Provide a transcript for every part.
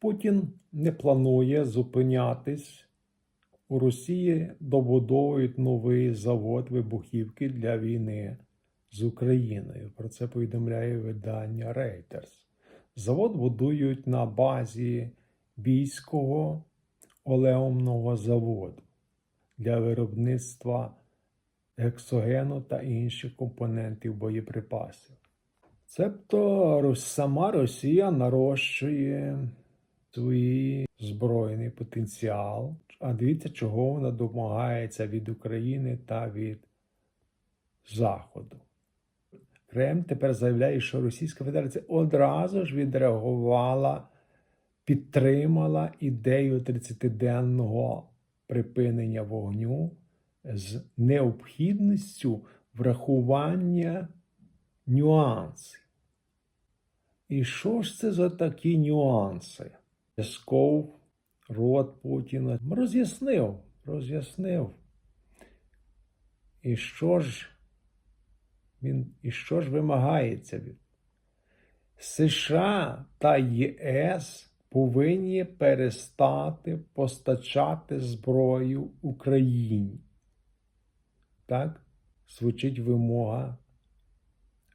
Путін не планує зупинятись. У Росії добудовують новий завод вибухівки для війни з Україною. Про це повідомляє видання Reuters. Завод будують на базі Бійського олеумного заводу для виробництва гексогену та інших компонентів боєприпасів. Цебто сама Росія нарощує свій збройний потенціал. А дивіться, чого вона домагається від України та від Заходу. Кремль тепер заявляє, що Російська Федерація одразу ж відреагувала, підтримала ідею 30-денного припинення вогню з необхідністю врахування нюансів. І що ж це за такі нюанси? Песков, рот Путіна роз'яснив, роз'яснив. І що ж він, і що ж вимагається від США та ЄС повинні перестати постачати зброю Україні. Так звучить вимога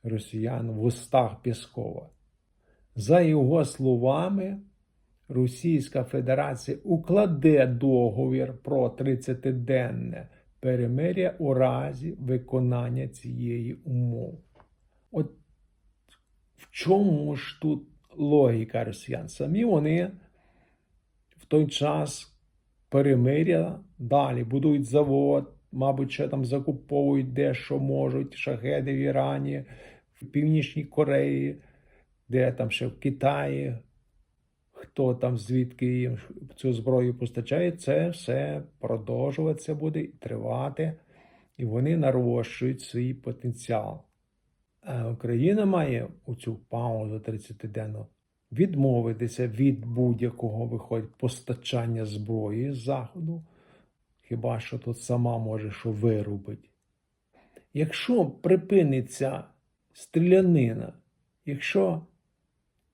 росіян в устах Пєскова. За його словами, Російська Федерація укладе договір про 30-денне перемиря у разі виконання цієї умови. От в чому ж тут логіка росіян? Самі вони в той час перемиря далі будують завод, мабуть, ще там закуповують де що можуть, шахеди в Ірані, в Північній Кореї, де там ще в Китаї, хто там звідки їм цю зброю постачає, це все продовжуватися буде тривати, і вони нарощують свій потенціал. А Україна має у цю паузу 30-денну відмовитися від будь-якого виходить постачання зброї з Заходу, хіба що тут сама може що виробить. Якщо припиниться стрілянина, якщо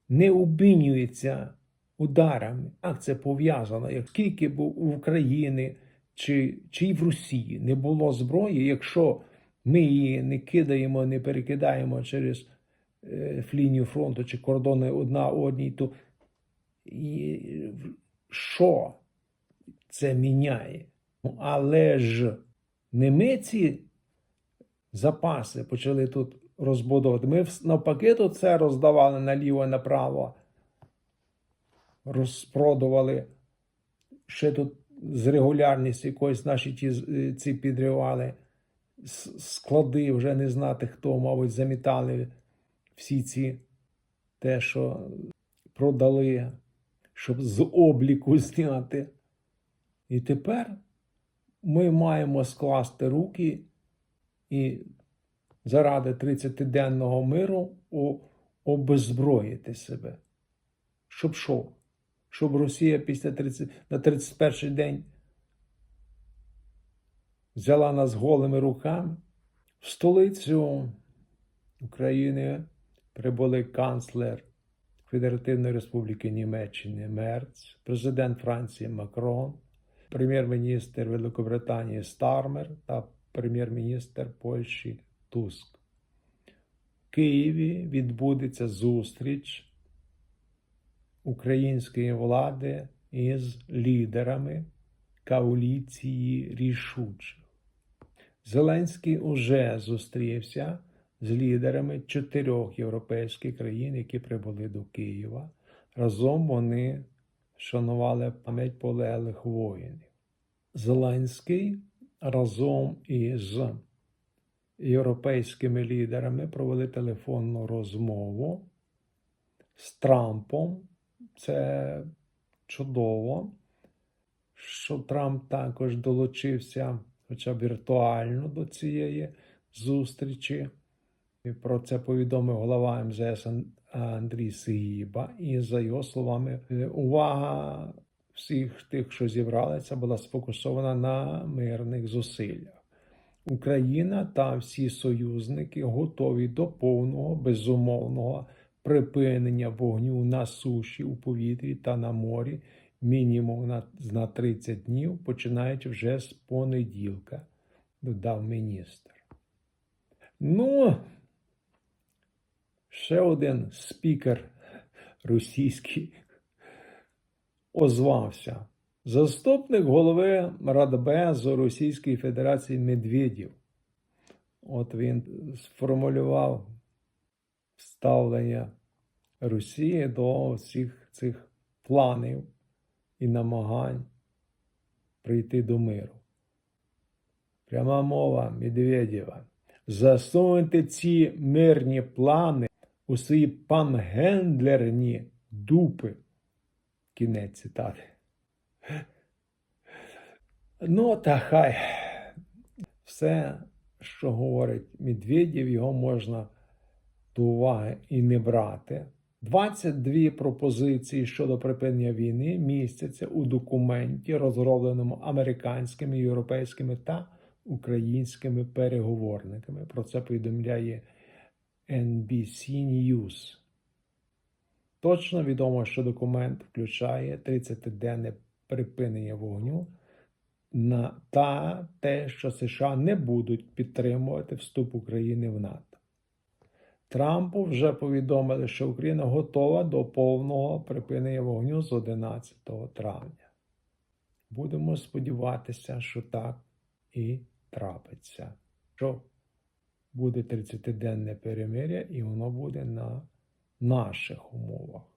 не обмінюється ударами, як це пов'язано, як скільки б у України чи, чи й в Росії не було зброї, якщо ми її не кидаємо, не перекидаємо через е, лінію фронту чи кордони одна одній, то і, що це міняє? Ну, Але ж не ми ці запаси почали тут розбудовувати. Ми навпаки тут це роздавали наліво направо, розпродували. Ще тут з регулярністю якоїсь наші ті, е, ці підривали склади, вже не знати хто, мабуть, замітали всі ці те, що продали, щоб з обліку зняти. І тепер ми маємо скласти руки і заради 30-денного миру обеззброїти себе. Щоб що? Щоб Росія після 30, на 31 день взяла нас голими руками. В столицю України прибули канцлер Федеративної Республіки Німеччини Мерц, президент Франції Макрон, прем'єр-міністр Великобританії Стармер та прем'єр-міністр Польщі Туск. В Києві відбудеться зустріч української влади із лідерами коаліції рішучих. Зеленський уже зустрівся з лідерами чотирьох європейських країн, які прибули до Києва. Разом вони шанували пам'ять полеглих воїнів. Зеленський разом із європейськими лідерами провели телефонну розмову з Трампом. Це чудово, що Трамп також долучився, хоча б віртуально до цієї зустрічі. І про це повідомив голова МЗС Андрій Сигіба. І за його словами, е, увага всіх тих, що зібралися, була сфокусована на мирних зусиллях. Україна та всі союзники готові до повного безумовного припинення вогню на суші, у повітрі та на морі мінімум на, на 30 днів, починаючи вже з понеділка, додав міністр. Ну, ще один спікер російський озвався. Заступник голови Радбезу Російської Федерації Медведєв. От він сформулював ставлення Росії до всіх цих планів і намагань прийти до миру. Пряма мова Медведєва. Засуньте ці мирні плани у свої пангендлерні дупи. Кінець цитати. Ну, та хай все, що говорить Медведєв, його можна до уваги і не брати. 22 пропозиції щодо припинення війни містяться у документі, розробленому американськими, європейськими та українськими переговорниками. Про це повідомляє NBC News. Точно відомо, що документ включає 30-денне припинення вогню на та те, що США не будуть підтримувати вступ України в НАТО. Трампу вже повідомили, що Україна готова до повного припинення вогню з 11 травня. Будемо сподіватися, що так і трапиться. Що буде 30-денне перемиря, і воно буде на наших умовах.